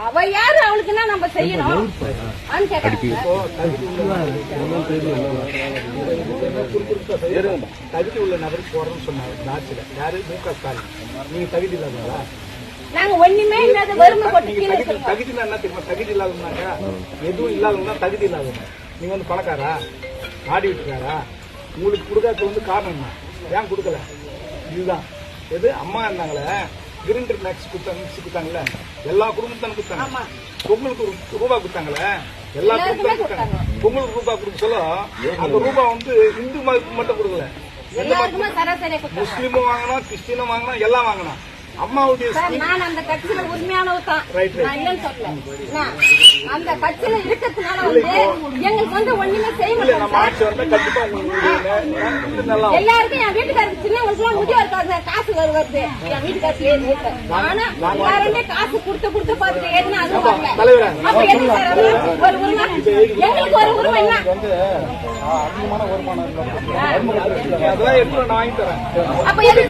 அவ யாரு? அவளுக்கு என்ன நம்ம செய்யணும்? தகுதி உள்ள தகுதி உள்ள நபருக்கு போறோம்னு சொன்னாங்க ஆட்சியில யாரு? மு க ஸ்டாலின். நீங்க தகுதி இல்லாதவங்களா? நாங்க ஒண்ணுமே இல்லாத வறுமை கொட்டி தகுதி என்ன தெரியுமா? தகுதி இல்லாதவங்க எதுவும் இல்லாதவங்க தகுதி இல்லாதவங்க. நீங்க வந்து பணக்காரா ஆடி விட்டுக்காரா உங்களுக்கு கொடுக்காத வந்து காரணம் ஏன் கொடுக்கல? இதுதான். எது? அம்மா இருந்தாங்களே. கிரிண்டர் மேக்ஸ் கொடுத்தாங்க மிக்ஸ் கொடுத்தாங்கல்ல? எல்லா குடும்பத்தான கொடுத்தாங்க? ஆமா. பொங்கலுக்கு ஒரு ரூபா கொடுத்தாங்களே? எல்லா எல்லாருக்குமே குடும்பத்தான கொடுத்தாங்க. பொங்கலுக்கு ரூபா கொடுக்க சொல்ல அந்த ரூபா வந்து இந்து மதத்துக்கு மட்டும் கொடுக்கல. கொடுத்தாங்க. முஸ்லீமும் வாங்கினா கிறிஸ்டினும் வாங்கினா எல்லாம் வாங்கினா அம்மாவுடைய நான் அந்த கட்சியில உரிமையானவ தான். Right, right. அந்த கட்சியில இருக்கிறதுனால வந்து எங்களுக்கு வந்து ஒண்ணுமே செய்ய மாட்டோம். எல்லாருக்கும் என் வீட்டுக்காரருக்கு சின்னவங்களுக்கு முதியோர் இருக்காங்க காசு வரு- வருது. என் வீட்டுக்காரருக்கு. ஆனா எல்லாருமே காசு கொடுத்து கொடுத்து பார்த்துட்டு எதுனா அது வரல. அப்ப எதுக்கு சார்? ஒரு உரிமை? எங்களுக்கு ஒரு உரிமை என்ன? அப்ப எதுக்கு